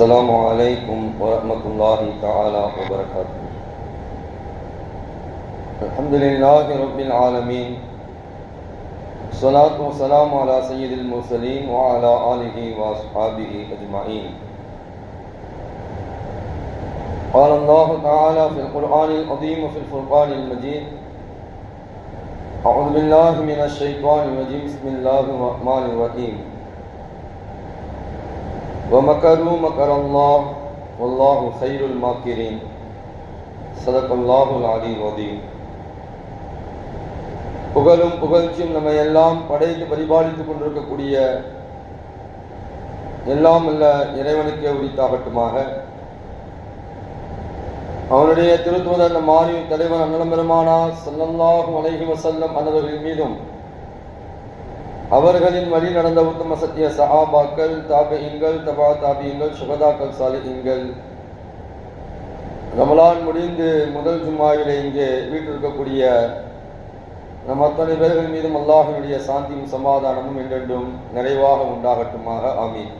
السلام علیکم ورحمۃ اللہ تعالی وبرکاتہ۔ الحمد للہ رب العالمین صلاۃ وسلام علی سید المرسلین وعلی آلہ واصحابہ اجمعین۔ قال اللہ تعالی فی القرآن العظیم وفی الفرقان المجید، اعوذ باللہ من الشیطان الرجیم، بسم اللہ الرحمن الرحیم۔ ومكروا مكر الله والله خير الماكرين صدق الله العلي العظيم புகழும் புகழ்ச்சியும் நம்ம எல்லாம் படைத்து பரிபாலித்துக் கொண்டிருக்கக்கூடிய எல்லாம் அல்ல இறைவனுக்கே உரித்தாகட்டுமாக அவனுடைய திருத்துவதர் நம் மாறி தலைவர் அண்ணலம் பெருமானா சல்லல்லாஹு அலைஹி வஸல்லம் அன்னவர்களின் மீதும் அவர்களின் வழி நடந்த உத்தம சத்திய சஹாபாக்கள் தாபியங்கள் தபா தாபியங்கள் சுகதாக்கள் சாலிகங்கள் ரமலான் முடிந்து முதல் ஜும்மாவிலே இங்கே வீட்டில் இருக்கக்கூடிய நம் அத்தனை பேர்கள் மீதும் அல்லாஹினுடைய சாந்தியும் சமாதானமும் என்றென்றும் நிறைவாக உண்டாகட்டுமாக. ஆமீன்.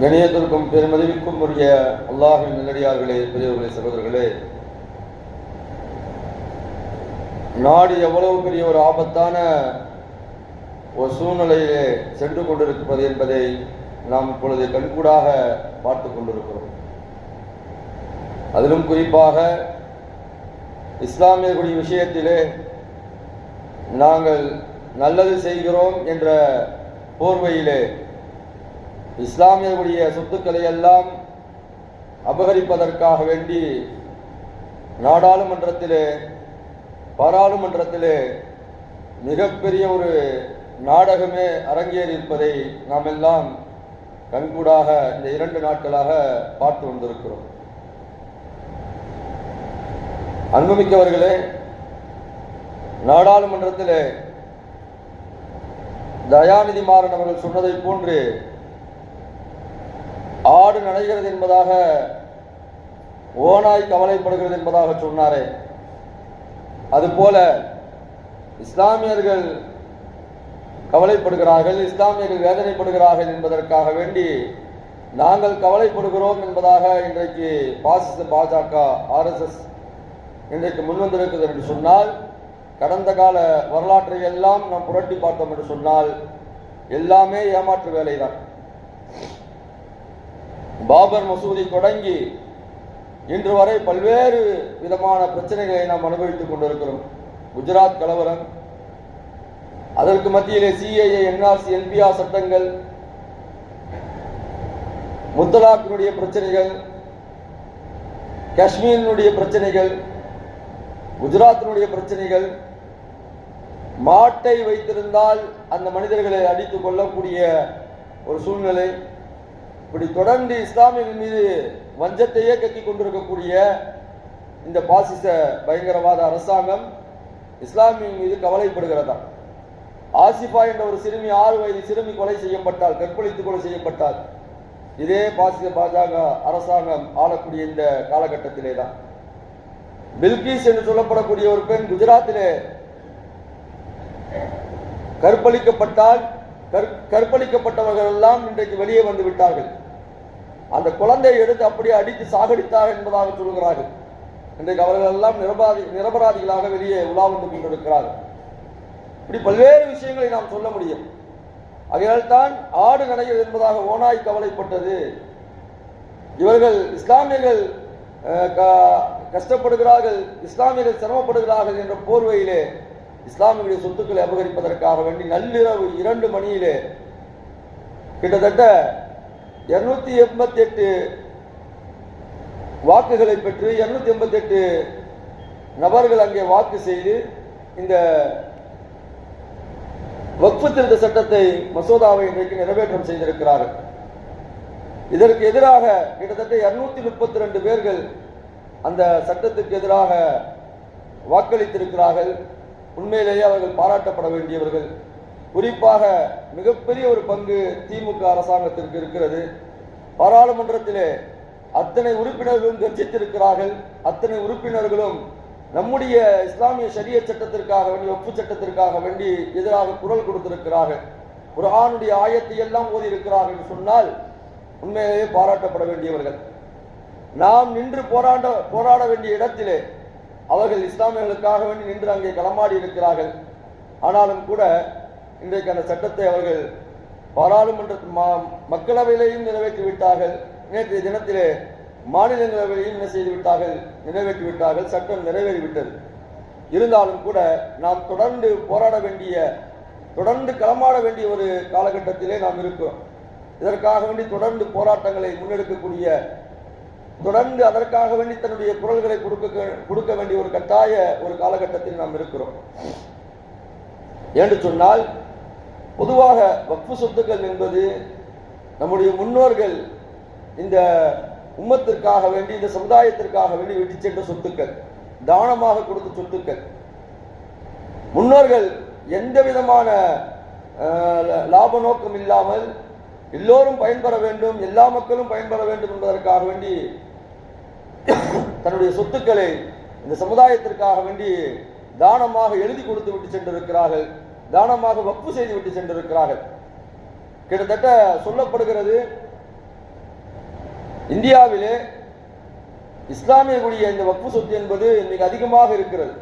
கணியத்திற்கும் பெருமதிவிற்கும் உரிய அல்லாஹின் நிலடியார்களே பெரியவர்களே சகோதரர்களே நாடு எவ்வளவு பெரிய ஒரு ஆபத்தான ஒரு சூழ்நிலையிலே சென்று கொண்டிருப்பது என்பதை நாம் இப்பொழுது கண்கூடாக பார்த்து கொண்டிருக்கிறோம். அதிலும் குறிப்பாக இஸ்லாமியர்களுடைய விஷயத்திலே நாங்கள் நல்லது செய்கிறோம் என்ற போர்வையிலே இஸ்லாமியர்களுடைய சொத்துக்களை எல்லாம் அபகரிப்பதற்காக வேண்டி நாடாளுமன்றத்திலே பாராளுமன்றத்திலே மிகப்பெரிய ஒரு நாடகமே அரங்கேறி இருப்பதை நாம் எல்லாம் கண்கூடாக இந்த இரண்டு நாட்களாக பார்த்து வந்திருக்கிறோம். அன்புமிக்கவர்களே நாடாளுமன்றத்திலே தயாநிதி மாறன் அவர்கள் சொன்னதை போன்று ஆடு நடைகிறது என்பதாக ஓனாய் கவலைப்படுகிறது என்பதாக சொன்னாரே. அதுபோல இஸ்லாமியர்கள் கவலைப்படுகிறார்கள் இஸ்லாமியர்கள் வேதனைப்படுகிறார்கள் என்பதற்காக வேண்டி நாங்கள் கவலைப்படுகிறோம் என்பதாக இன்றைக்கு பாசிச பாஜக ஆர்எஸ்எஸ் இன்றைக்கு முன்வந்திருக்கிறது என்று சொன்னால் கடந்த கால வரலாற்றை எல்லாம் நாம் புரட்டி பார்த்தோம் என்று சொன்னால் எல்லாமே ஏமாற்று வேலைதான். பாபர் மசூதி தொடங்கி இன்று வரை பல்வேறு விதமான பிரச்சனைகளை நாம் அனுபவித்துக் கொண்டிருக்கிறோம். குஜராத் கலவரம் அதற்கு மத்தியிலே சிஏஏ என்ஆர்சி என்பிஆர் சட்டங்கள் முத்தலாக்கினுடைய பிரச்சனைகள் காஷ்மீரினுடைய பிரச்சனைகள் குஜராத்தினுடைய பிரச்சனைகள் மாட்டை வைத்திருந்தால் அந்த மனிதர்களை அடித்துக் கொள்ளக்கூடிய ஒரு சூழ்நிலை. இப்படி தொடர்ந்து இஸ்லாமியர்கள் மீது வஞ்சத்தையே கட்டி கொண்டிருக்கக்கூடிய இந்த பாசிச பயங்கரவாத அரசாங்கம் இஸ்லாமியின் மீது கவலைப்படுகிறதா? ஆசிஃபா என்ற ஒரு சிறுமி ஆறு வயது சிறுமி கொலை செய்யப்பட்டால் கற்பழித்து கொலை செய்யப்பட்டால் இதே பாசிச பாஜக அரசாங்கம் ஆளக்கூடிய இந்த காலகட்டத்திலே தான் பில்கிஸ் என்று சொல்லப்படக்கூடிய ஒரு பெண் குஜராத்திலே கற்பழிக்கப்பட்டால் கற்பழிக்கப்பட்டவர்கள் எல்லாம் இன்றைக்கு வெளியே வந்து விட்டார்கள். அந்த குழந்தையை எடுத்து அப்படியே அடித்து சாகடித்தார் என்பதாக சொல்கிறார்கள். இன்றைக்கு அவர்கள் எல்லாம் நிரபராதி நிரபராதிகளாக வெளியே உலா வந்து கொண்டிருக்கிறார்கள். இப்படி பல்வேறு விஷயங்களை நாம் சொல்ல முடியும். அதனால் தான் ஆடு நடைகள் என்பதாக ஓனாய் கவலைப்பட்டது. இவர்கள் இஸ்லாமியர்கள் கஷ்டப்படுகிறார்கள் இஸ்லாமியர்கள் சிரமப்படுகிறார்கள் என்ற போர்வையிலே இஸ்லாமியுடைய சொத்துக்களை அபகரிப்பதற்காக வேண்டி நள்ளிரவு இரண்டு மணியிலே கிட்டத்தட்ட இருநூத்தி எண்பத்தி எட்டு வாக்குகளை பெற்று இருநூத்தி எண்பத்தி எட்டு நபர்கள் அங்கே வாக்கு செய்து இந்த வக்ஃபு திருத்த சட்டத்தை மசோதாவை இன்றைக்கு நிறைவேற்றம் செய்திருக்கிறார்கள். இதற்கு எதிராக கிட்டத்தட்ட இருநூத்தி முப்பத்தி ரெண்டு பேர்கள் அந்த சட்டத்துக்கு எதிராக வாக்களித்திருக்கிறார்கள். உண்மையிலேயே அவர்கள் பாராட்டப்பட வேண்டியவர்கள். குறிப்பாக மிகப்பெரிய ஒரு பங்கு திமுக அரசாங்கத்திற்கு இருக்கிறது. பாராளுமன்றத்திலே அத்தனை உறுப்பினர்களும் கர்ஜித்திருக்கிறார்கள். அத்தனை உறுப்பினர்களும் நம்முடைய இஸ்லாமிய சரிய சட்டத்திற்காக வேண்டி ஒப்பு சட்டத்திற்காக வேண்டி எதிராக குரல் கொடுத்திருக்கிறார்கள். குரானுடைய ஆயத்தை எல்லாம் ஓதி இருக்கிறார்கள் என்று சொன்னால் உண்மையிலேயே பாராட்டப்பட வேண்டியவர்கள். நாம் நின்று போராட போராட வேண்டிய இடத்திலே அவர்கள் இஸ்லாமியர்களுக்காக வேண்டி நின்று அங்கே களமாடி இருக்கிறார்கள். ஆனாலும் கூட இன்றைக்கு அந்த சட்டத்தை அவர்கள் பாராளுமன்ற மக்களவையிலையும் நிறைவேற்றி விட்டார்கள். நேற்றைய தினத்திலே மாநிலங்களவையிலையும் என்ன செய்து விட்டார்கள்? நிறைவேற்றி விட்டார்கள். சட்டம் நிறைவேறிவிட்டது இருந்தாலும் கூட நாம் தொடர்ந்து போராட வேண்டிய தொடர்ந்து களமாட வேண்டிய ஒரு காலகட்டத்திலே நாம் இருக்கிறோம். இதற்காக வேண்டி தொடர்ந்து போராட்டங்களை முன்னெடுக்கக்கூடிய தொடர்ந்து அதற்காக வேண்டி தன்னுடைய குரல்களை கொடுக்க கொடுக்க வேண்டிய ஒரு கட்டாய ஒரு காலகட்டத்தில் நாம் இருக்கிறோம். என்று சொன்னால் பொதுவாக வக்ஃபு சொத்துக்கள் என்பது நம்முடைய முன்னோர்கள் இந்த உம்மத்திற்காக வேண்டி இந்த சமுதாயத்திற்காக வேண்டி விட்டு சென்ற சொத்துக்கள் தானமாக கொடுத்த சொத்துக்கள். முன்னோர்கள் எந்த விதமான லாப நோக்கம் இல்லாமல் எல்லோரும் பயன்பெற வேண்டும் எல்லா மக்களும் பயன்பெற வேண்டும் என்பதற்காக வேண்டி தன்னுடைய சொத்துக்களை இந்த சமுதாயத்திற்காக வேண்டி தானமாக எழுதி கொடுத்து விட்டு சென்றிருக்கிறார்கள். தானமாக வப்பு செய்து விட்டு சென்றிருக்கிறார்கள். கிட்டத்தட்ட சொல்லப்படுகிறது இந்தியாவிலே இஸ்லாமியர்களுடைய இந்த வக்ஃபு சொத்து என்பது மிக அதிகமாக இருக்கிறது.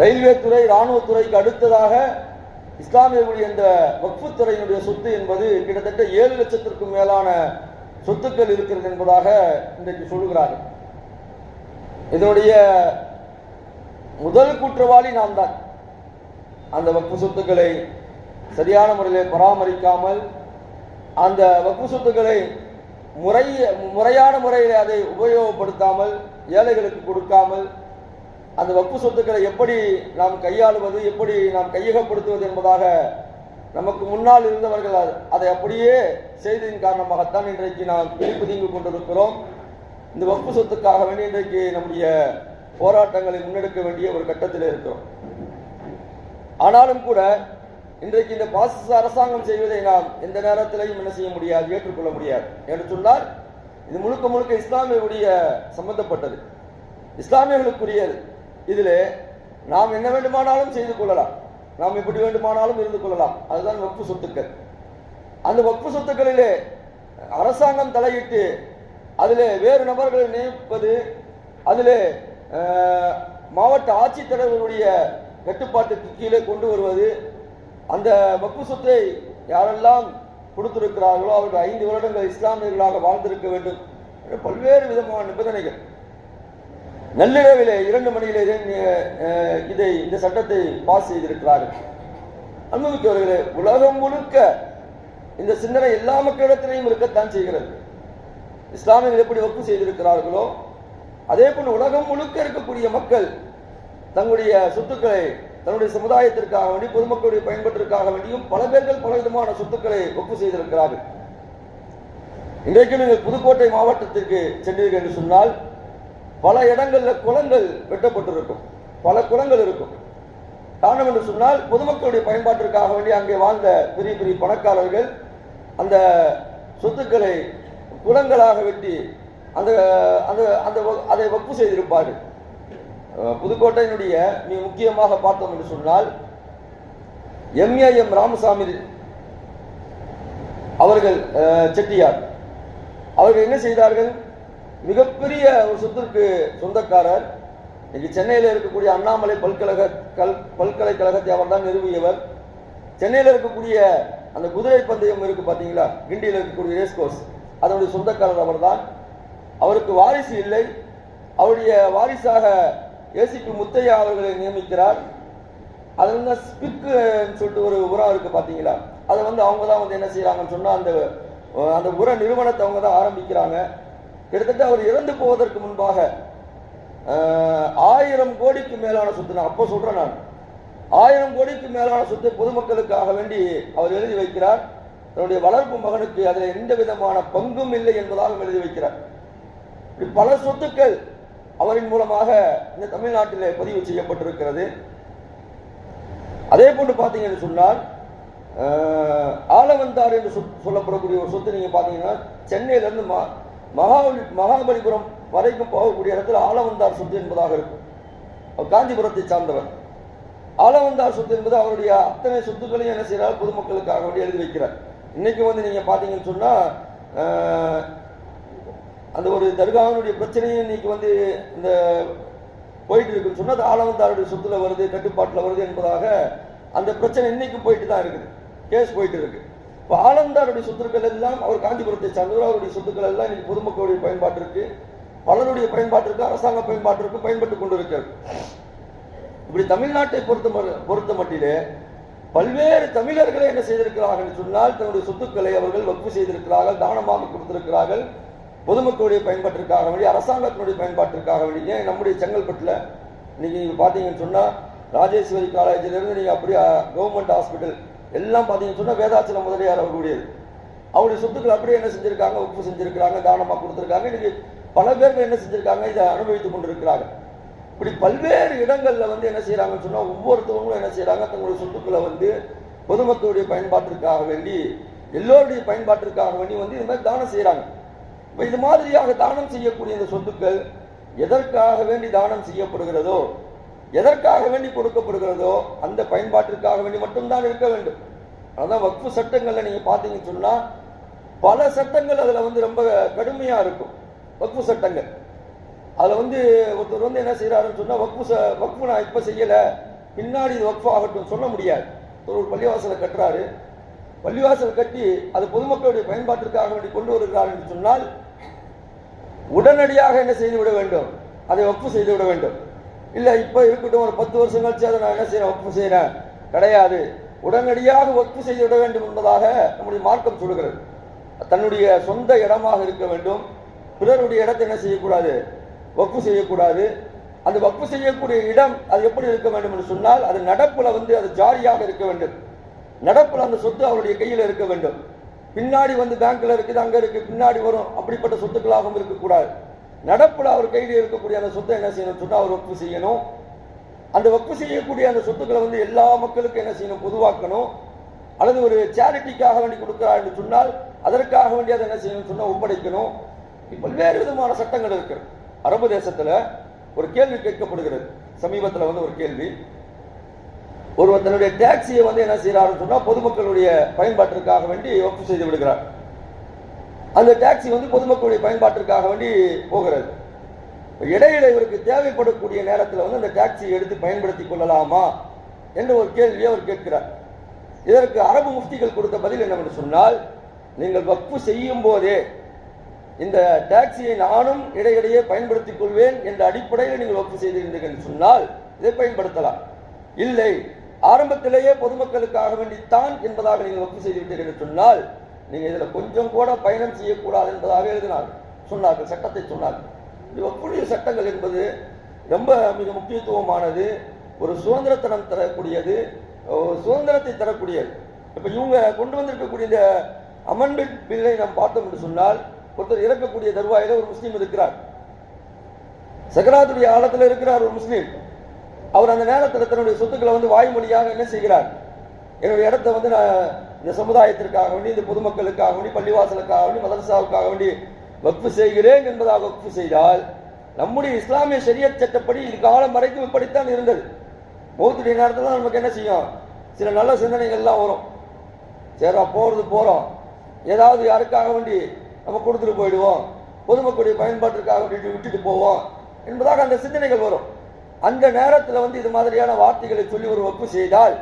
ரயில்வே துறை ராணுவ துறைக்கு அடுத்ததாக இஸ்லாமியர்களுடைய இந்த வக்ஃபு துறையினுடைய சொத்து என்பது கிட்டத்தட்ட ஏழு லட்சத்திற்கும் மேலான சொத்துக்கள் இருக்கிறது என்பதாக இன்றைக்கு சொல்லுகிறார்கள். இதனுடைய முதல் குற்றவாளி நான் தான் அந்த வக்பு சொத்துக்களை சரியான முறையில் பராமரிக்காமல் அந்த வக்பு சொத்துக்களை முறை முறையான முறையில் அதை உபயோகப்படுத்தாமல் ஏழைகளுக்கு கொடுக்காமல் அந்த வக்பு சொத்துக்களை எப்படி நாம் கையாளுவது எப்படி நாம் கையகப்படுத்துவது என்பதாக நமக்கு முன்னால் இருந்தவர்கள் அதை அப்படியே செய்ததின் காரணமாகத்தான் இன்றைக்கு நாம் பிடிப்புதீங்கு கொண்டிருக்கிறோம். இந்த வக்பு சொத்துக்காக வேண்டி இன்றைக்கு நம்முடைய போராட்டங்களை முன்னெடுக்க வேண்டிய ஒரு கட்டத்தில் இருக்கிறோம். ஆனாலும் கூட இன்றைக்கு இந்த பாசிச அரசாங்கம் செய்வதை நாம் எந்த நேரத்திலையும் என்ன செய்ய முடியாது ஏற்றுக்கொள்ள முடியாது. என்று சொன்னால் இது முழுக்க முழுக்க இஸ்லாமியருடைய சம்பந்தப்பட்டது. இஸ்லாமியர்களுக்குரியது. இதில் நாம் என்ன வேண்டுமானாலும் செய்து கொள்ளலாம். நாம் எப்படி வேண்டுமானாலும் இருந்து கொள்ளலாம். அதுதான் வக்ஃபு சொத்துக்கள். அந்த வக்ஃபு சொத்துக்களிலே அரசாங்கம் தலையிட்டு அதில் வேறு நபர்களை நியமிப்பது அதில் மாவட்ட ஆட்சித்தலைவருடைய கட்டுப்பாட்டுக்கு கீழே கொண்டு வருவது. அந்த வக்ஃபு சொத்தை யாரெல்லாம் கொடுத்திருக்கிறார்களோ அவர்கள் ஐந்து வருடங்கள் இஸ்லாமியர்களாக வாழ்ந்திருக்க வேண்டும். என்ற பல்வேறு விதமான நிபந்தனைகள். நள்ளிரவிலே இரண்டு மணியிலே இதை, இதை இந்த சட்டத்தை பாஸ் செய்திருக்கிறார்கள். அனுபவிக்கவர்களே உலகம் முழுக்க இந்த சிந்தனை எல்லா மக்களிடத்திலையும் இருக்கத்தான் செய்கிறது. இஸ்லாமியர்கள் எப்படி வக்கு செய்திருக்கிறார்களோ அதே போல் உலகம் முழுக்க இருக்கக்கூடிய மக்கள் தங்களுடைய சொத்துக்களை தன்னுடைய சமுதாயத்திற்காக வேண்டி பொதுமக்களுடைய பயன்பாட்டிற்காக வேண்டியும் பல பேர்கள் பல விதமான சொத்துக்களை ஒப்பு செய்திருக்கிறார்கள். இன்றைக்கு நீங்கள் புதுக்கோட்டை மாவட்டத்திற்கு சென்றீர்கள் என்று சொன்னால் பல இடங்களில் குளங்கள் வெட்டப்பட்டிருக்கும். பல குளங்கள் இருக்கும். காரணம் என்று சொன்னால் பொதுமக்களுடைய பயன்பாட்டிற்காக வேண்டி அங்கே வாழ்ந்த பெரிய பெரிய பணக்காரர்கள் அந்த சொத்துக்களை குளங்களாக வெட்டி அந்த அந்த அந்த அதை வப்பு செய்திருப்பார்கள். புதுக்கோட்டையினுடைய மிக முக்கியமாக பார்த்தோம் என்று சொன்னால் எம்ஏஎம் ராமசாமி அவர்கள் செட்டியார். அவர்கள் என்ன செய்தார்கள்? மிகப்பெரிய ஒரு சொத்திற்கு சொந்தக்காரர் இன்னைக்கு சென்னையில் இருக்கக்கூடிய அண்ணாமலை பல்கழக கல் பல்கலைக்கழகத்தை அவர் தான் நிறுவியவர். சென்னையில் இருக்கக்கூடிய அந்த குதிரை பந்தயம் இருக்கு பார்த்தீங்களா கிண்டியில் இருக்கக்கூடிய ரேஸ் கோர்ஸ் அதனுடைய சொந்தக்காரர் அவர்தான். அவருக்கு வாரிசு இல்லை. அவருடைய வாரிசாக ஏசிபி முத்தையா அவர்களை நியமிக்கிறார். அது வந்து ஸ்பிக்குன்னு சொல்லிட்டு ஒரு உரம் இருக்குது பார்த்தீங்களா அதை வந்து அவங்க தான் வந்து என்ன செய்கிறாங்கன்னு சொன்னால் அந்த அந்த உர நிறுவனத்தை அவங்க தான் ஆரம்பிக்கிறாங்க. கிட்டத்தட்ட அவர் இறந்து போவதற்கு முன்பாக ஆயிரம் கோடிக்கு மேலான சொத்து நான் அப்போ சொல்றேன் நான். ஆயிரம் கோடிக்கு மேலான சொத்தை பொதுமக்களுக்காக வேண்டி அவர் எழுதி வைக்கிறார். தன்னுடைய வளர்ப்பு மகனுக்கு அதில் எந்த விதமான பங்கும் இல்லை என்பதாக எழுதி வைக்கிறார். இப்படி பல சொத்துக்கள் அவரின் மூலமாக இந்த தமிழ்நாட்டில் பதிவு செய்யப்பட்டிருக்கிறது. அதே போன்று பார்த்தீங்கன்னு சொன்னால் ஆலவந்தார் என்று சொல்லப்படக்கூடிய ஒரு சொத்து நீங்கள் பார்த்தீங்கன்னா சென்னையிலேருந்து ம மகாபலி மகாபலிபுரம் வரைக்கும் போகக்கூடிய இடத்துல ஆலவந்தார் சொத்து என்பதாக இருக்கும். அவர் காஞ்சிபுரத்தை சார்ந்தவர். ஆலவந்தார் சொத்து என்பது அவருடைய அத்தனை சொத்துக்களையும் என்ன செய்கிறார்? பொதுமக்களுக்காக வேண்டி எழுதி வைக்கிறார். இன்னைக்கு வந்து நீங்கள் பார்த்தீங்கன்னு சொன்னால் அந்த ஒரு தர்காவினுடைய பிரச்சனையும் இன்னைக்கு வந்து இந்த போயிட்டு இருக்குன்னு சொன்னது அது ஆளவந்தாருடைய சொத்துல வருது கட்டுப்பாட்டில் வருது என்பதாக அந்த பிரச்சனை இன்னைக்கு போயிட்டு தான் இருக்குது. கேஸ் போயிட்டு இருக்கு. இப்போ ஆலந்தாருடைய சொத்துக்கள் எல்லாம் அவர் காஞ்சிபுரத்தை சார்ந்தவர் அவருடைய சொத்துக்கள் எல்லாம் இன்னைக்கு பொதுமக்களுடைய பயன்பாட்டிற்கு பலருடைய பயன்பாட்டிற்கு அரசாங்க பயன்பாட்டிற்கும் பயன்பட்டு கொண்டு இருக்கிறது இப்படி தமிழ்நாட்டை பொறுத்த பொறுத்த மட்டிலே பல்வேறு தமிழர்களை என்ன செய்திருக்கிறார்கள் சொன்னால் தன்னுடைய சொத்துக்களை அவர்கள் வகுப்பு செய்திருக்கிறார்கள் தானமாக கொடுத்திருக்கிறார்கள். பொதுமக்களுடைய பயன்பாட்டிற்காக வேண்டி அரசாங்கத்தினுடைய பயன்பாட்டிற்காக வேண்டி ஏன் நம்முடைய செங்கல்பட்டில் இன்னைக்கு நீங்கள் பார்த்தீங்கன்னு சொன்னால் ராஜேஸ்வரி காலேஜிலிருந்து நீங்கள் அப்படியே கவர்மெண்ட் ஹாஸ்பிட்டல் எல்லாம் பார்த்தீங்கன்னு சொன்னால் வேதாச்சலம் முதலியார் அவர்களுடையது. அவருடைய சொத்துக்கள் அப்படியே என்ன செஞ்சுருக்காங்க உப்பு செஞ்சுருக்காங்க தானமாக கொடுத்துருக்காங்க. இன்றைக்கி பல பேர்கள் என்ன செஞ்சுருக்காங்க இதை அனுபவித்துக் கொண்டிருக்கிறாங்க. இப்படி பல்வேறு இடங்களில் வந்து என்ன செய்கிறாங்கன்னு சொன்னால் ஒவ்வொருத்தவங்களும் என்ன செய்கிறாங்க தங்களுடைய சொத்துக்களை வந்து பொதுமக்களுடைய பயன்பாட்டிற்காக வேண்டி எல்லோருடைய பயன்பாட்டிற்காக வேண்டி வந்து இது மாதிரி தானம் செய்கிறாங்க இது மாதிரியாக தானம் செய்யக்கூடிய இந்த சொத்துக்கள் எதற்காக வேண்டி தானம் செய்யப்படுகிறதோ எதற்காக வேண்டி கொடுக்கப்படுகிறதோ அந்த பயன்பாட்டிற்காக வேண்டி மட்டும்தான் இருக்க வேண்டும். அதான் வக்ஃபு சட்டங்களில் நீங்கள் பார்த்தீங்கன்னு சொன்னால் பல சட்டங்கள் அதில் வந்து ரொம்ப கடுமையாக இருக்கும். வக்ஃபு சட்டங்கள். அதில் வந்து ஒருத்தர் வந்து என்ன செய்கிறாருன்னு சொன்னால் வக்ஃபு ச- வக்ஃபு நான் இப்போ செய்யலை பின்னாடி இது வக்ஃபு ஆகட்டும் சொல்ல முடியாது. ஒரு பள்ளிவாசலை கட்டுறாரு. பள்ளிவாசல் கட்டி அது பொதுமக்களுடைய பயன்பாட்டிற்காக வேண்டி கொண்டு வருகிறார் என்று சொன்னால் உடனடியாக என்ன செய்து விட வேண்டும்? அதை ஒப்பு செய்து விட வேண்டும். இல்லை இப்போ இருக்கட்டும் ஒரு பத்து வருஷம் கழிச்சு அதை நான் என்ன செய்யறேன் ஒப்பு செய்யறேன் கிடையாது. உடனடியாக ஒப்பு செய்து விட வேண்டும் என்பதாக நம்முடைய மார்க்கம் சொல்கிறது தன்னுடைய சொந்த இடமாக இருக்க வேண்டும். பிறருடைய இடத்தை என்ன செய்யக்கூடாது? வக்ஃபு செய்யக்கூடாது. அந்த வக்ஃபு செய்யக்கூடிய இடம் அது எப்படி இருக்க வேண்டும் என்று சொன்னால் அது நடப்பில் வந்து அது ஜாரியாக இருக்க வேண்டும். நடப்பில் அந்த சொத்து அவருடைய கையில் இருக்க வேண்டும். பின்னாடி வந்து பேங்க்ல இருக்குது அங்க இருக்கு பின்னாடி வரும். அப்படிப்பட்ட சொத்துக்களாகவும் இருக்கக்கூடாது. நடப்புல அவர் கையில் இருக்கக்கூடிய அந்த சொத்தை என்ன செய்யணும்? சொன்னா அவர் ஒப்பு செய்யணும். அந்த வக்ஃபு செய்யக்கூடிய அந்த சொத்துக்களை வந்து எல்லா மக்களுக்கும் என்ன செய்யணும்? பொதுவாக்கணும். அல்லது ஒரு சேரிட்டிக்காக வேண்டி கொடுக்கிறார் என்று சொன்னால் அதற்காக வேண்டி அதை என்ன செய்யணும்? சொன்னா ஒப்படைக்கணும். பல்வேறு விதமான சட்டங்கள் இருக்கு. அரபு தேசத்துல ஒரு கேள்வி கேட்கப்படுகிறது. சமீபத்தில் வந்து ஒரு கேள்வி. ஒருவர் தன்னுடைய டாக்ஸியை வந்து என்ன செய்கிறாருன்னு சொன்னால் பொதுமக்களுடைய பயன்பாட்டிற்காக வேண்டி ஒப்பு செய்து விடுகிறார். அந்த டாக்ஸி வந்து பொதுமக்களுடைய பயன்பாட்டிற்காக வேண்டி போகிறது. இடையில இவருக்கு தேவைப்படக்கூடிய நேரத்தில் வந்து அந்த டாக்ஸியை எடுத்து பயன்படுத்தி கொள்ளலாமா என்று ஒரு கேள்வியை அவர் கேட்கிறார். இதற்கு அரபு முஃப்திகள் கொடுத்த பதில் என்னவென்று சொன்னால் நீங்கள் வக்ஃபு செய்யும் போதே இந்த டாக்ஸியை நானும் இடையிடையே பயன்படுத்திக் கொள்வேன் என்ற அடிப்படையில் நீங்கள் வக்ஃபு செய்திருந்தீர்கள் என்று சொன்னால் இதை பயன்படுத்தலாம். இல்லை ஆரம்பத்திலேயே பொதுமக்களுக்காக வேண்டித்தான் என்பதாக நீங்கள் ஒப்பு செய்துவிட்டீர்கள் சொன்னால் நீங்கள் இதில் கொஞ்சம் கூட பயணம் செய்யக்கூடாது என்பதாக எழுதினார்கள். சொன்னார்கள் சட்டத்தை சொன்னார்கள். இது ஒப்புடைய சட்டங்கள் என்பது ரொம்ப மிக முக்கியத்துவமானது ஒரு சுதந்திரத்தனம் தரக்கூடியது சுதந்திரத்தை தரக்கூடியது. இப்போ இவங்க கொண்டு வந்திருக்கக்கூடிய இந்த அமெண்ட்மெண்ட் பில்லை நாம் பார்த்தோம் என்று சொன்னால் ஒருத்தர் இறக்கக்கூடிய தருவாயில் ஒரு முஸ்லீம் இருக்கிறார். சக்கராத்துடைய ஆழத்தில் இருக்கிறார் ஒரு முஸ்லீம். அவர் அந்த நேரத்தில் தன்னுடைய சொத்துக்களை வந்து வாய்மொழியாக என்ன செய்கிறார்? என்னுடைய இடத்த வந்து நான் இந்த சமுதாயத்திற்காக வேண்டி இந்த பொதுமக்களுக்காக வேண்டி பள்ளிவாசலுக்காக வேண்டி மதரசாவுக்காக வேண்டி வக்ஃபு செய்கிறேன் என்பதாக வக்ஃபு செய்தால் நம்முடைய இஸ்லாமிய ஷரியத் சட்டப்படி இது காலம் வரைக்கும் இப்படித்தான் இருந்தது. மௌத்துடைய நேரத்தில் தான் நமக்கு என்ன செய்யும்? சில நல்ல சிந்தனைகள்லாம் வரும். சரிடா போகிறது போகிறோம் ஏதாவது யாருக்காக வேண்டி நம்ம கொடுத்துட்டு போயிடுவோம். பொதுமக்களுடைய பயன்பாட்டிற்காக வேண்டி விட்டுட்டு போவோம். என்பதாக அந்த சிந்தனைகள் வரும். அந்த நேரத்தில் வந்து இது மாதிரியான வார்த்தைகளை சொல்லி ஒரு ஒப்பு செய்தால்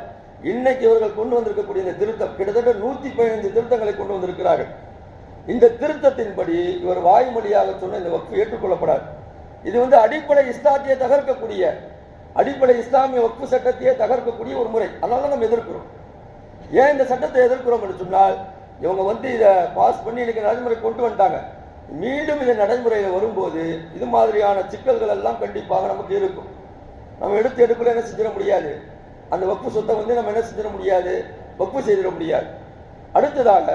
இன்னைக்கு இவர்கள் கொண்டு வந்திருக்கக்கூடிய இந்த திருத்தம் கிட்டத்தட்ட நூத்தி பதினைந்து திருத்தங்களை கொண்டு வந்திருக்கிறார்கள். இந்த திருத்தத்தின்படி இவர் வாய்மொழியாக சொன்ன இந்த வக்ஃபு ஏற்றுக்கொள்ளப்படாது. இது வந்து அடிப்படை இஸ்லாத்தையே தகர்க்கக்கூடிய அடிப்படை இஸ்லாமிய வக்ஃபு சட்டத்தையே தகர்க்கக்கூடிய ஒரு முறை. அதனால நம்ம எதிர்க்கிறோம். ஏன் இந்த சட்டத்தை எதிர்க்கிறோம் என்று சொன்னால் இவங்க வந்து இதை பாஸ் பண்ணி இன்னைக்கு நடைமுறை கொண்டு வந்துட்டாங்க. மீண்டும் இந்த நடைமுறையில் வரும்போது இது மாதிரியான சிக்கல்கள் எல்லாம் கண்டிப்பாக நமக்கு இருக்கும். நம்ம எடுத்து எடுப்புல என்ன செஞ்சிட முடியாது? அந்த வப்பு சொத்தை வந்து நம்ம என்ன செஞ்சிட முடியாது? வப்பு செய்திட முடியாது. அடுத்ததாக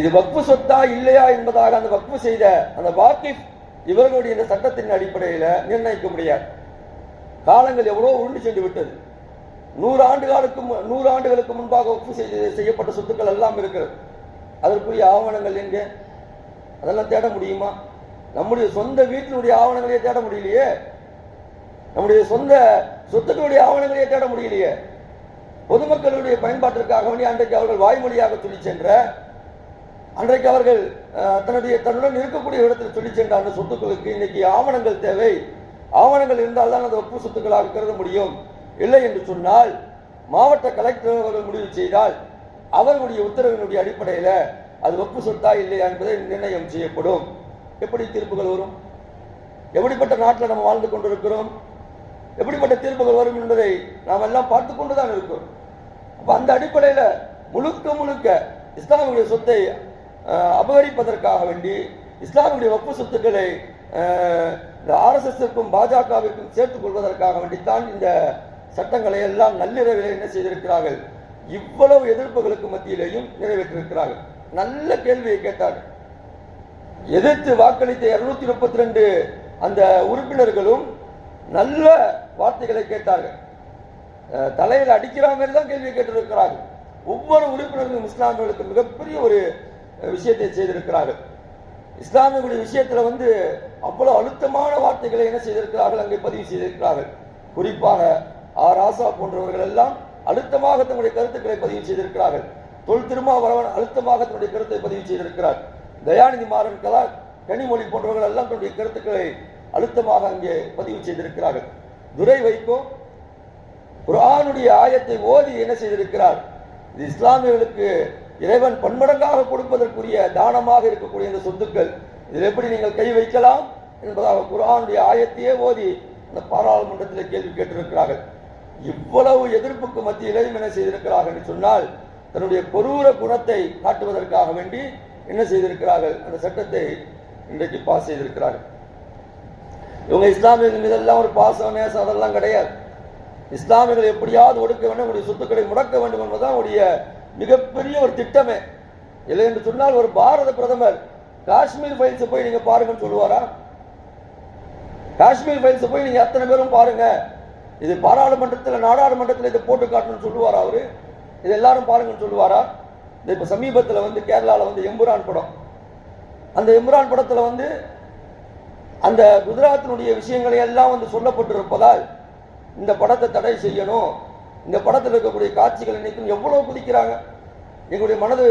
இது வக்ஃபு சொத்தா இல்லையா என்பதாக அந்த வக்ஃபு செய்த அந்த வாக்கிஃப் இவர்களுடைய இந்த சட்டத்தின் அடிப்படையில் நிர்ணயிக்க முடியாது. காலங்கள் எவ்வளோ உருண்டு சென்று விட்டது. நூறு ஆண்டுகளுக்கு நூறு ஆண்டுகளுக்கு முன்பாக ஒப்பு செய்து செய்யப்பட்ட சொத்துக்கள் எல்லாம் இருக்கிறது அதற்குரிய ஆவணங்கள் எங்கே? அதெல்லாம் தேட முடியுமா? நம்முடைய சொந்த வீட்டினுடைய ஆவணங்களையே தேட முடியலையே. நம்முடைய சொந்த சொத்துக்களுடைய ஆவணங்களையே தேட முடியலையே. பொதுமக்களுடைய பயன்பாட்டிற்காக வேண்டி அன்றைக்கு அவர்கள் வாய்மொழியாக சொல்லி சென்ற அன்றைக்கு அவர்கள் தன்னுடைய தன்னுடன் இருக்கக்கூடிய இடத்தில் சொல்லி சென்ற அந்த சொத்துக்களுக்கு இன்னைக்கு ஆவணங்கள் தேவை. ஆவணங்கள் இருந்தால்தான் அந்த ஒப்பு சொத்துக்களாக கருத முடியும். இல்லை என்று சொன்னால் மாவட்ட கலெக்டர் அவர்கள் முடிவு செய்தால் அவர்களுடைய உத்தரவினுடைய அடிப்படையில் அது ஒப்பு சொத்தா இல்லையா என்பதை நிர்ணயம் செய்யப்படும். எப்படி தீர்ப்புகள் வரும்? எப்படிப்பட்ட நாட்டில் நம்ம வாழ்ந்து கொண்டிருக்கிறோம்? எப்படிப்பட்ட தீர்ப்புகள் வரும் என்பதை நாம் எல்லாம் பார்த்து கொண்டு தான் இருக்கிறோம். அப்போ அந்த அடிப்படையில் முழுக்க முழுக்க இஸ்லாமுடைய சொத்தை அபகரிப்பதற்காக வேண்டி இஸ்லாமுடைய வப்பு சொத்துக்களை இந்த ஆர்எஸ்எஸ்க்கும் பாஜகவிற்கும் சேர்த்துக் கொள்வதற்காக வேண்டித்தான் இந்த சட்டங்களை எல்லாம் நள்ளிரவில் என்ன செய்திருக்கிறார்கள்? இவ்வளவு எதிர்ப்புகளுக்கு மத்தியிலேயும் நிறைவேற்றிருக்கிறார்கள். நல்ல கேள்வியை கேட்டார்கள். எதிர்த்து வாக்களித்த இருநூத்தி முப்பத்தி ரெண்டு அந்த உறுப்பினர்களும் நல்ல வார்த்தைகளை கேட்டார்கள். தலையில் அடிக்கிற மாதிரி தான் கேள்வி கேட்டிருக்கிறார்கள். ஒவ்வொரு உறுப்பினர்களும் இஸ்லாமியர்களுக்கு மிகப்பெரிய ஒரு விஷயத்தை செய்திருக்கிறார்கள். இஸ்லாமியர்களுடைய விஷயத்தில் வந்து அவ்வளோ அழுத்தமான வார்த்தைகளை என்ன செய்திருக்கிறார்கள்? அங்கே பதிவு செய்திருக்கிறார்கள். குறிப்பாக ஆர் ஆசா போன்றவர்கள் எல்லாம் அழுத்தமாக தங்களுடைய கருத்துக்களை பதிவு செய்திருக்கிறார்கள். தொல் திருமாவளவன் அழுத்தமாக தன்னுடைய கருத்தை பதிவு செய்திருக்கிறார். தயாநிதி மாறன் கலா கனிமொழி போன்றவர்கள் எல்லாம் தன்னுடைய கருத்துக்களை அழுத்தமாக அங்கே பதிவு செய்திருக்கிறார்கள். துரை வைப்போ குரானுடைய ஆயத்தை ஓதி என்ன செய்திருக்கிறார்? இது இஸ்லாமியர்களுக்கு இறைவன் பன்மடங்காக கொடுப்பதற்குரிய தானமாக இருக்கக்கூடிய இந்த சொத்துக்கள் இதில் எப்படி நீங்கள் கை வைக்கலாம் என்பதாக குரானுடைய ஆயத்தையே ஓதி இந்த பாராளுமன்றத்தில் கேள்வி கேட்டிருக்கிறார்கள். இவ்வளவு எதிர்ப்புக்கு மத்தியிலேயும் என்ன செய்திருக்கிறார்கள் என்று சொன்னால் தன்னுடைய கொரூர குணத்தை காட்டுவதற்காக வேண்டி என்ன செய்திருக்கிறார்கள்? அந்த சட்டத்தை இன்றைக்கு பாஸ் செய்திருக்கிறார்கள். இவங்க இஸ்லாமியர்கள் மீதெல்லாம் ஒரு பாசம் நேசம் அதெல்லாம் கிடையாது. இஸ்லாமியர்கள் எப்படியாவது ஒடுக்க வேண்டும் உடைய சொத்துக்களை முடக்க வேண்டும் என்பதுதான் உடைய மிகப்பெரிய ஒரு திட்டமே. இல்லை என்று சொன்னால் ஒரு பாரத பிரதமர் காஷ்மீர் ஃபைல்ஸை போய் நீங்கள் பாருங்கன்னு சொல்லுவாரா? காஷ்மீர் ஃபைல்ஸை போய் நீங்கள் அத்தனை பேரும் பாருங்க. இது பாராளுமன்றத்தில் நாடாளுமன்றத்தில் இதை போட்டு காட்டணும்னு சொல்லுவாரா அவரு? இது எல்லாரும் பாருங்கன்னு சொல்லுவாரா? இந்த இப்போ சமீபத்தில் வந்து கேரளாவில் வந்து எம்புரான் படம். அந்த எம்புரான் படத்தில் வந்து அந்த குஜராத்தினுடைய விஷயங்களை எல்லாம் வந்து சொல்லப்பட்டிருப்பதால் இந்த படத்தை தடை செய்யணும். இந்த படத்தில் இருக்கக்கூடிய காட்சிகள் இன்னைக்கும் எவ்வளவு குதிக்கிறாங்க? எங்களுடைய மனது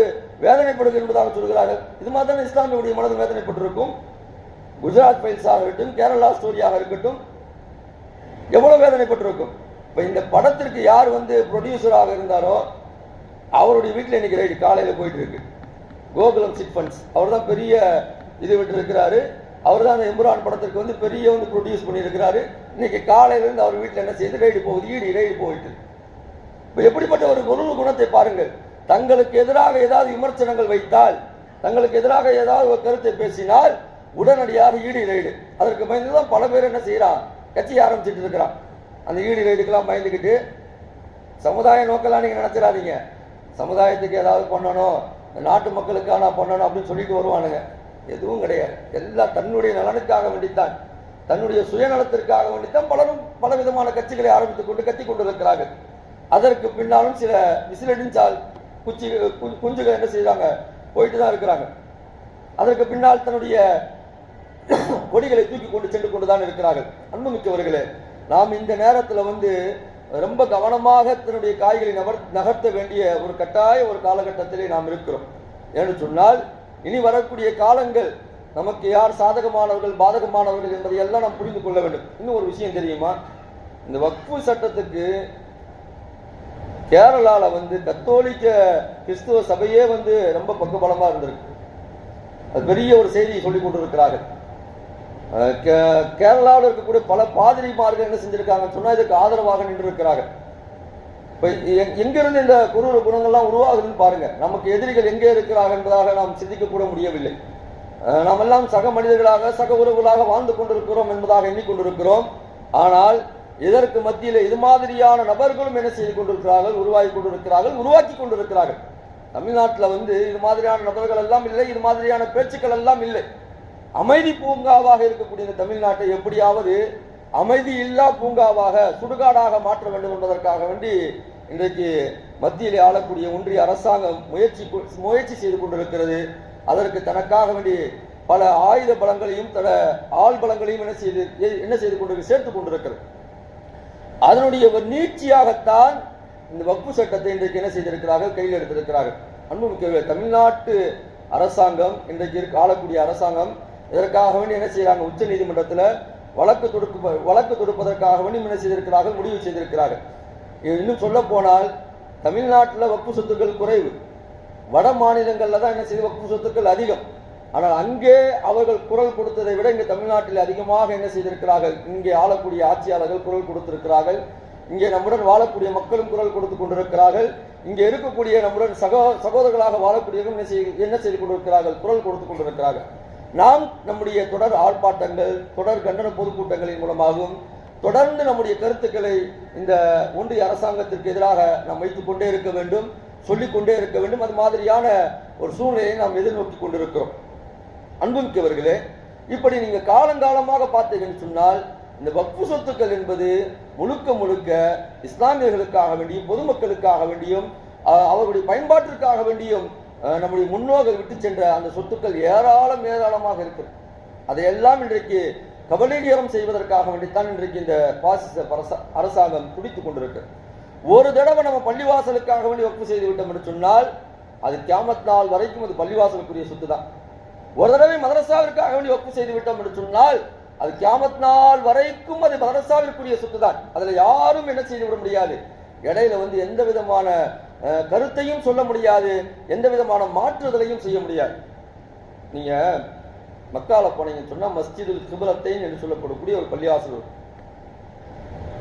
வேதனைப்படுது என்பதாக சொல்கிறார்கள். இது மாதிரி தான் இஸ்லாமியுடைய மனது வேதனைப்பட்டிருக்கும். குஜராத் ஃபைல்ஸாக இருக்கட்டும் கேரளா ஸ்டோரியாக இருக்கட்டும் எவ்வளோ வேதனைப்பட்டிருக்கும்? இப்போ இந்த படத்திற்கு யார் வந்து ப்ரொடியூசராக இருந்தாரோ அவருடைய வீட்டில் இன்றைக்கி ரைடு காலையில் போயிட்டு இருக்கு. கோகுலம் சிட் ஃபண்ட்ஸ் அவர் தான் பெரிய இது விட்டு இருக்கிறாரு அவர் தான் அந்த எம்புரான் படத்திற்கு வந்து பெரிய வந்து ப்ரொடியூஸ் பண்ணியிருக்கிறாரு. இன்னைக்கு காலையிலேருந்து அவர் வீட்டில் என்ன செய்து ரைடு போகுது ஈடி ரைடு போயிட்டு. இப்போ எப்படிப்பட்ட ஒரு குரு குணத்தை பாருங்கள். தங்களுக்கு எதிராக ஏதாவது விமர்சனங்கள் வைத்தால் தங்களுக்கு எதிராக ஏதாவது ஒரு கருத்தை பேசினால் உடனடியாக ஈடி ரைடு அதற்கு பயந்து தான் பல பேர் என்ன செய்கிறான் கட்சி ஆரம்பிச்சிட்டு இருக்கிறான். அந்த ஈடி ரைடுக்கெல்லாம் பயந்துக்கிட்டு சமுதாய நோக்கெல்லாம் நீங்கள் நினச்சிடாதீங்க. சமுதாயத்துக்கு ஏதாவது பண்ணணும் இந்த நாட்டு மக்களுக்கான பண்ணணும் அப்படின்னு சொல்லிட்டு வருவானுங்க. எதுவும் கிடையாது. எல்லாம் தன்னுடைய நலனுக்காக வேண்டித்தான். தன்னுடைய சுயநலத்திற்காக வேண்டித்தான் பலரும் பல விதமான கட்சிகளை ஆரம்பித்துக் கொண்டு கத்தி கொண்டிருக்கிறார்கள். அதற்கு பின்னாலும் சில விசிலடிஞ்சால் குச்சி குஞ்சுகள் என்ன செய்கிறாங்க போயிட்டு தான் இருக்கிறாங்க. அதற்கு பின்னால் தன்னுடைய கொடிகளை தூக்கி கொண்டு சென்று கொண்டு தான் இருக்கிறார்கள். அன்புமிக்கவர்களே நாம் இந்த நேரத்தில் வந்து ரொம்ப கவனமாக தன்னுடைய காய்களை நகர்த்த வேண்டிய ஒரு கட்டாய ஒரு காலகட்டத்திலே நாம் இருக்கிறோம். ஏன்னு சொன்னால் இனி வரக்கூடிய காலங்கள் நமக்கு யார் சாதகமானவர்கள் பாதகமானவர்கள் என்பதை எல்லாம் நாம் புரிந்து கொள்ள வேண்டும். இன்னும் ஒரு விஷயம் தெரியுமா? இந்த வக்ஃபு சட்டத்துக்கு கேரளாவில் வந்து கத்தோலிக்க கிறிஸ்துவ சபையே வந்து ரொம்ப பக்கபலமாக இருந்திருக்கு. அது பெரிய ஒரு செய்தியை சொல்லிக் கொண்டிருக்கிறார்கள். கே- கேரளாவில் இருக்கக்கூடிய பல பாதிரிமார்கள் என்ன செஞ்சிருக்காங்கன்னு சொன்னா இதுக்கு ஆதரவாக நின்று இருக்கிறார்கள் இப்போ எங்கிருந்து இந்த குரூர குணங்கள்லாம் உருவாகுதுன்னு பாருங்க. நமக்கு எதிரிகள் எங்கே இருக்கிறார்கள் என்பதாக நாம் சிந்திக்க கூட முடியவில்லை. நாம் எல்லாம் சக மனிதர்களாக சக உறவுகளாக வாழ்ந்து கொண்டிருக்கிறோம் என்பதாக எண்ணிக்கொண்டிருக்கிறோம் ஆனால் இதற்கு மத்தியில் இது மாதிரியான நபர்களும் என்ன செய்து கொண்டிருக்கிறார்கள் உருவாகி கொண்டிருக்கிறார்கள் உருவாக்கி கொண்டிருக்கிறார்கள். தமிழ்நாட்டில் வந்து இது மாதிரியான நபர்கள் எல்லாம் இல்லை இது மாதிரியான பேச்சுக்கள் எல்லாம் இல்லை. அமைதி பூங்காவாக இருக்கக்கூடிய இந்த தமிழ்நாட்டை எப்படியாவது அமைதி இல்லா பூங்காவாக சுடுகாடாக மாற்ற வேண்டும் என்பதற்காக வேண்டி இன்றைக்கு மத்தியில் ஆளக்கூடிய ஒன்றிய அரசாங்கம் முயற்சி முயற்சி செய்து கொண்டிருக்கிறது. அதற்கு தனக்காக வேண்டி பல ஆயுத பலங்களையும் தட ஆள் பலங்களையும் என்ன செய்து என்ன செய்து கொண்டு சேர்த்து கொண்டிருக்கிறது. அதனுடைய ஒரு நீட்சியாகத்தான் இந்த வகுப்பு சட்டத்தை இன்றைக்கு என்ன செய்திருக்கிறார்கள் கையில் எடுத்திருக்கிறார்கள். அன்புமிக்க தமிழ்நாட்டு அரசாங்கம் இன்றைக்கு ஆளக்கூடிய அரசாங்கம் இதற்காக வேண்டி என்ன செய்கிறாங்க உச்ச நீதிமன்றத்தில் வழக்கு தொடுக்க வழக்கு தொடுப்பதற்காக வேண்டி என்ன செய்திருக்கிறார்கள் முடிவு செய்திருக்கிறார்கள். இன்னும் சொல்ல போனால் தமிழ்நாட்டில் வக்ஃபு சொத்துக்கள் குறைவு. வட மாநிலங்களில் தான் என்ன செய்து வக்ஃபு சொத்துக்கள் அதிகம். ஆனால் அங்கே அவர்கள் குரல் கொடுத்ததை விட இங்கே தமிழ்நாட்டில் அதிகமாக என்ன செய்திருக்கிறார்கள்? இங்கே ஆளக்கூடிய ஆட்சியாளர்கள் குரல் கொடுத்திருக்கிறார்கள். இங்கே நம்முடன் வாழக்கூடிய மக்களும் குரல் கொடுத்து கொண்டிருக்கிறார்கள். இங்கே இருக்கக்கூடிய நம்முடன் சகோ சகோதரர்களாக வாழக்கூடியவர்கள் என்ன செய்து என்ன செய்து கொண்டிருக்கிறார்கள்? குரல் கொடுத்து கொண்டிருக்கிறார்கள். நாம் நம்முடைய தொடர் ஆர்ப்பாட்டங்கள் தொடர் கண்டன பொதுக்கூட்டங்களின் மூலமாகவும் தொடர்ந்து நம்முடைய கருத்துக்களை இந்த ஒன்றிய அரசாங்கத்திற்கு எதிராக நாம் வைத்துக் கொண்டே இருக்க வேண்டும் சொல்லிக் கொண்டே இருக்க வேண்டும். அது மாதிரியான ஒரு சூழ்நிலையை நாம் எதிர்நோக்கி கொண்டிருக்கிறோம். அன்புமிக்கவர்களே இப்படி நீங்கள் காலங்காலமாக பார்த்தீங்கன்னு சொன்னால் இந்த வக்ஃபு சொத்துக்கள் என்பது முழுக்க முழுக்க இஸ்லாமியர்களுக்காக வேண்டியும் பொதுமக்களுக்காக வேண்டியும் அவர்களுடைய பயன்பாட்டிற்காக வேண்டியும் நம்முடைய முன்னோர்கள் விட்டு சென்ற அந்த சொத்துக்கள் ஏராளம் ஏராளமாக இருக்கிறது அதையெல்லாம் இன்றைக்கு கபலீகரம் செய்வதற்காக வேண்டித்தான் இன்றைக்கு இந்த பாசிச அரசாங்கம் துடித்துக் கொண்டிருக்கு. ஒரு தடவை நம்ம பள்ளிவாசலுக்காக வேண்டி வக்ஃபு செய்து விட்டோம் என்று சொன்னால் அது கியாமத் நாள் வரைக்கும் அது பள்ளிவாசலுக்குரிய சொத்து தான் ஒரு தடவை மதரசாவிற்காக வேண்டி வக்ஃபு செய்து விட்டோம் என்று சொன்னால் அது கியாமத் நாள் வரைக்கும் அது மதரசாவிற்குரிய சொத்து தான் அதில் யாரும் என்ன செய்து விட முடியாது. இடையில வந்து எந்த விதமான கருத்தையும் சொல்ல முடியாது எந்த விதமான மாற்றுதலையும் செய்ய முடியாது. நீங்க மக்கால போனீங்கன்னு சொன்னா மஸ்ஜிதுல் கிபலத்தைன் என்று சொல்லப்படக்கூடிய ஒரு பள்ளிவாசல்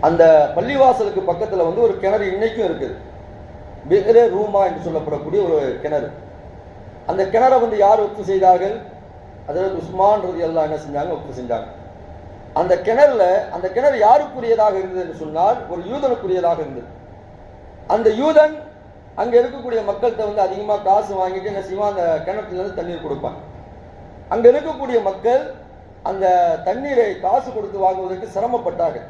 அந்த பள்ளிவாசலுக்கு பக்கத்துல வந்து ஒரு கிணறு இன்னைக்கும் இருக்குது பிஹ்ரே ரூமா என்று சொல்லப்படக்கூடிய ஒரு கிணறு. அந்த கிணறை வந்து யார் ஒப்பு செய்தார்கள்? அதாவது உஸ்மான்றது எல்லாம் என்ன செஞ்சாங்க ஒப்பு செஞ்சாங்க. அந்த கிணறுல அந்த கிணறு யாருக்குரியதாக இருந்தது என்று சொன்னால் ஒரு யூதனுக்குரியதாக இருந்தது. அந்த யூதன் அங்க இருக்கக்கூடிய மக்கள்கிட்ட வந்து அதிகமா காசு வாங்கிட்டு என்ன செய்வான் அந்த கிணத்துல இருந்து தண்ணீர் கொடுப்பான் அங்க இருக்கக்கூடிய மக்கள் அந்த தண்ணீரை காசு கொடுத்து வாங்குவதற்கு சிரமப்பட்டார்கள்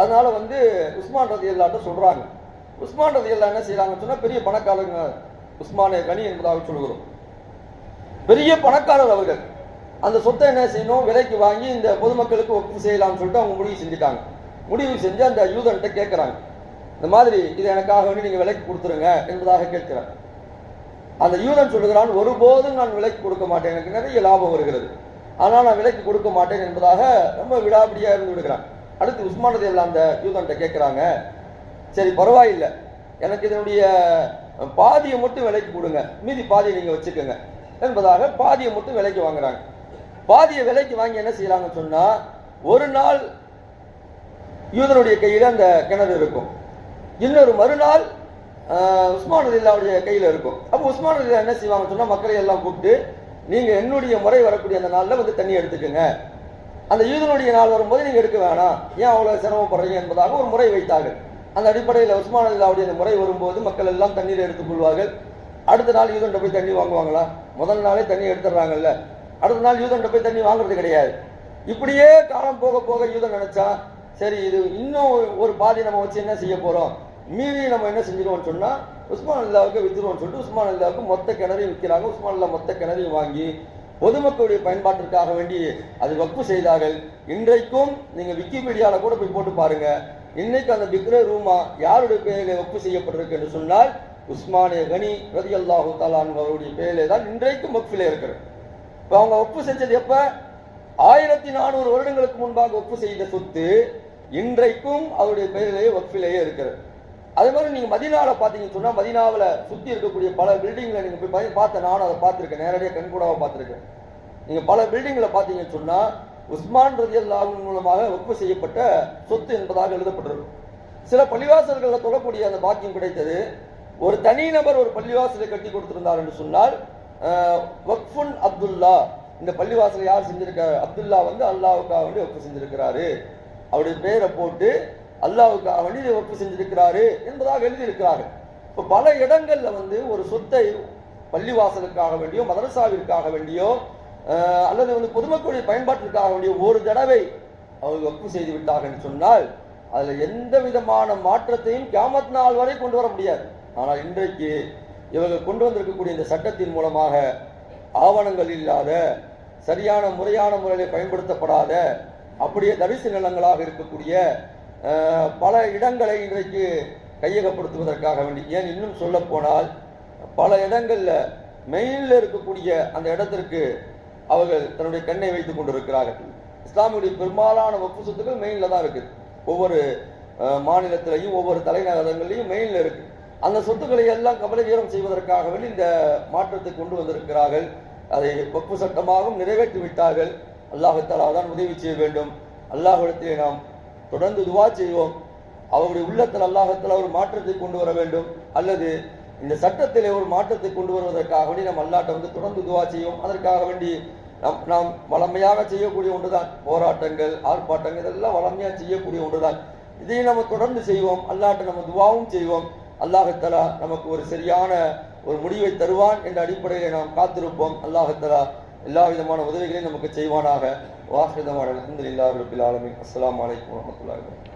அதனால வந்து உஸ்மான் ரதி அல்லாட்ட சொல்றாங்க. உஸ்மான் ரதி என்ன செய்யறாங்கன்னு சொன்னா பெரிய பணக்காரங்க உஸ்மானே கனி என்பதாக சொல்கிறோம் பெரிய பணக்காரர் அவர்கள். அந்த சொத்தை என்ன செய்யணும்? விலைக்கு வாங்கி இந்த பொதுமக்களுக்கு ஒப்பு செய்யலாம்னு சொல்லிட்டு அவங்க முடிவு செஞ்சுட்டாங்க. முடிவு செஞ்சு அந்த யூதன்கிட்ட கேட்குறாங்க இந்த மாதிரி இது எனக்காக வேண்டி நீங்கள் விலைக்கு கொடுத்துருங்க என்பதாக கேட்கிறாங்க அந்த யூதன் சொல்லுகிறான் ஒருபோதும் நான் விலைக்கு கொடுக்க மாட்டேன். எனக்கு நிறைய லாபம் வருகிறது. ஆனால் நான் விலைக்கு கொடுக்க மாட்டேன் என்பதாக ரொம்ப விடாபிடியாக இருந்து விடுகிறான். அடுத்து உஸ்மான் ரதி அந்த யூதன்கிட்ட கேட்குறாங்க சரி பரவாயில்லை. எனக்கு இதனுடைய பாதியை மட்டும் விலைக்கு கொடுங்க. மீதி பாதியை நீங்கள் வச்சுக்கோங்க என்பதாக பாதியை மட்டும் விலைக்கு வாங்குறாங்க. பாதியை விலைக்கு வாங்கி என்ன செய்யறாங்கன்னு சொன்னால் ஒரு நாள் யூதனுடைய கையில் அந்த கிணறு இருக்கும். இன்னொரு மறுநாள் உஸ்மான் ரலில்லாவுடைய கையில் இருக்கும். அப்போ உஸ்மான் ரலில்லா என்ன செய்வாங்க சொன்னால் மக்களை எல்லாம் கூப்பிட்டு நீங்கள் என்னுடைய முறை வரக்கூடிய அந்த நாளில் வந்து தண்ணி எடுத்துக்கோங்க. அந்த யூதனுடைய நாள் வரும்போது நீங்கள் எடுக்க வேணாம். ஏன் அவ்வளோ சிரமப்படுறீங்க என்பதாக ஒரு முறை வைத்தார்கள். அந்த அடிப்படையில் உஸ்மான் அல்லாவுடைய அந்த முறை வரும்போது மக்கள் எல்லாம் தண்ணீரை எடுத்துக் கொள்வார்கள். அடுத்த நாள் யூதன்ட்ட போய் தண்ணி வாங்குவாங்களா? முதல் நாளே தண்ணி எடுத்துடுறாங்கல்ல. அடுத்த நாள் யூதன்ட்ட போய் தண்ணி வாங்குறது கிடையாது. இப்படியே காலம் போக போக யூதன் நினச்சா சரி இது இன்னும் ஒரு பாதி நம்ம வச்சு என்ன செய்ய போகிறோம் மீறி நம்ம என்ன செஞ்சிருவோம்னு சொன்னா உஸ்மான் அல்லாவுக்கு வித்துருவோம்னு சொல்லிட்டு உஸ்மான் அல்லாவுக்கு மொத்த கிணறையும் விற்கிறாங்க உஸ்மான் அல்லா மொத்த கிணறையும் வாங்கி பொதுமக்களுடைய பயன்பாட்டிற்காக வேண்டி அது வக்ஃபு செய்தார்கள். இன்றைக்கும் நீங்க விக்கிபீடியால கூட போய் போட்டு பாருங்க. இன்னைக்கு அந்த பிக்ர ரூமா யாருடைய பெயரில் வக்ஃபு செய்யப்பட்டிருக்கு என்று சொன்னால் உஸ்மானே கனி ரதி அல்லாஹு அவருடைய பெயரிலே தான் இன்றைக்கும் வக்ஃபிலே இருக்கிறது. இப்போ அவங்க ஒப்பு செஞ்சது எப்போ? ஆயிரத்தி நானூறு வருடங்களுக்கு முன்பாக ஒப்பு செய்த சொத்து இன்றைக்கும் அவருடைய பெயரிலேயே வக்ஃபிலேயே இருக்கிறது. அதே மாதிரி நீங்க மதினாவில் பார்த்தீங்கன்னு சொன்னா மதினாவில் சுற்றி இருக்கக்கூடிய பல பில்டிங்ல நீங்க போய் பாத்து- பார்த்த நானும் அதை பார்த்துருக்கேன். நேரடியாக கண்கூடாக பார்த்துருக்கேன். நீங்க பல பில்டிங்ல பார்த்தீங்கன்னு சொன்னா உஸ்மான் ரதியல்லாஹு மூலமாக ஒப்பு செய்யப்பட்ட சொத்து என்பதாக எழுதப்பட்டிருக்கும். சில பள்ளிவாசல்களில் தொடக்கூடிய அந்த பாக்கியம் கிடைத்தது. ஒரு தனிநபர் ஒரு பள்ளிவாசலை கட்டி கொடுத்திருந்தார் என்று சொன்னால் வக்ஃபுன் அப்துல்லா. இந்த பள்ளிவாசலை யார் செஞ்சிருக்காரு அப்துல்லா வந்து அல்லாவுக்காக வேண்டி ஒப்பு செஞ்சிருக்கிறாரு. அவருடைய பேரை போட்டு அல்லாவுக்காக வேண்டி இதை ஒப்பு செஞ்சிருக்கிறாரு என்பதாக எழுதியிருக்கிறார்கள். இப்போ பல இடங்களில் வந்து ஒரு சொத்தை பள்ளிவாசலுக்காக வேண்டியோ மதரசாவிற்காக வேண்டியோ அல்லது வந்து பொதுமக்களுடைய பயன்பாட்டிற்காக வேண்டிய ஒரு தடவை அவர்கள் ஒப்பு செய்து விட்டார்கள் சொன்னால் அதில் எந்த விதமான மாற்றத்தையும் கியாமத் நாள் வரை கொண்டு வர முடியாது. ஆனால் இன்றைக்கு இவர்கள் கொண்டு வந்திருக்கக்கூடிய இந்த சட்டத்தின் மூலமாக ஆவணங்கள் இல்லாத சரியான முறையான முறையில் பயன்படுத்தப்படாத அப்படியே தரிசு நிலங்களாக இருக்கக்கூடிய பல இடங்களை இன்றைக்கு கையகப்படுத்துவதற்காக வேண்டி ஏன் இன்னும் சொல்லப்போனால் பல இடங்களில் மெயினில் இருக்கக்கூடிய அந்த இடத்திற்கு அவர்கள் தன்னுடைய கண்ணை வைத்துக் கொண்டிருக்கிறார்கள். இஸ்லாமியுடைய பெரும்பாலான வக்ஃபு சொத்துக்கள் மெயினில் தான் இருக்குது ஒவ்வொரு மாநிலத்திலையும் ஒவ்வொரு தலைநகரங்களையும் மெயினில் இருக்கு. அந்த சொத்துக்களை எல்லாம் கபலீகரம் செய்வதற்காக வேண்டி இந்த மாற்றத்தை கொண்டு வந்திருக்கிறார்கள். அதை வக்ஃபு சட்டமாகவும் நிறைவேற்றி விட்டார்கள் அல்லாஹத்தாலா தான் உதவி செய்ய வேண்டும். அல்லாஹிடத்திலே நாம் தொடர்ந்து துவா செய்வோம். அவருடைய உள்ளத்தில் அல்லாஹத்தில் ஒரு மாற்றத்தை கொண்டு வர வேண்டும். அல்லது இந்த சட்டத்திலே ஒரு மாற்றத்தை கொண்டு வருவதற்காக வேண்டி நம் அல்லாட்டை வந்து தொடர்ந்து துவா செய்வோம். அதற்காக வேண்டி நம் நாம் வளமையாக செய்யக்கூடிய ஒன்றுதான். போராட்டங்கள் ஆர்ப்பாட்டங்கள் இதெல்லாம் வளமையாக செய்யக்கூடிய ஒன்றுதான். இதையும் நம்ம தொடர்ந்து செய்வோம். அல்லாட்டை நம்ம துவாவும் செய்வோம். அல்லாஹத்தலா நமக்கு ஒரு சரியான ஒரு முடிவை தருவான் என்ற அடிப்படையில் நாம் காத்திருப்போம். அல்லாஹத்தலா எல்லா விதமான உதவிகளையும் நமக்கு செய்வானாக. வாஹிதவான் அலமதுல்லாஹ் ரபில் ஆலமின். அஸ்ஸலாமு அலைக்கும் வரமத்துல்லாஹி